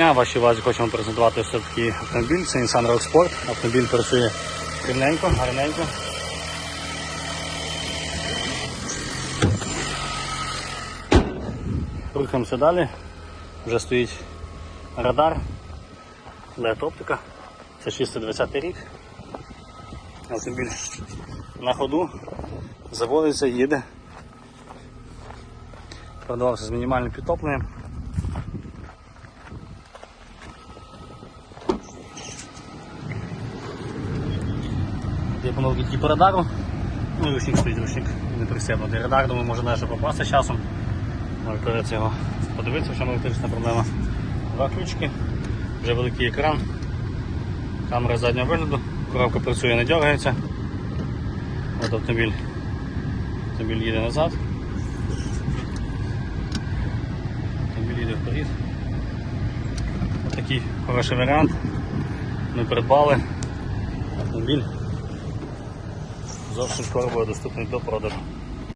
Вашій увазі хочемо презентувати ось такий автомобіль. Це Nissan Rogue Sport. Автомобіль працює рівненько, гарненько. Рухаємося далі. Вже стоїть радар, LED оптика. Це 620 рік. Автомобіль на ходу, заводиться, їде. Продавався з мінімальним підтопленням. Є помилки типу радару. Ну і ручник стоїть, ручник не присебнутий. Радар, думаю, може навіть попасти часом. Придеться його подивитися, в електрична проблема. Два ключики, вже великий екран, камера заднього вигляду, коробка працює, не дергається. От автомобіль. Автомобіль їде назад. Автомобіль їде вперед. Ось такий хороший варіант. Ми придбали автомобіль. Зовсім скоро буде доступний до продажу.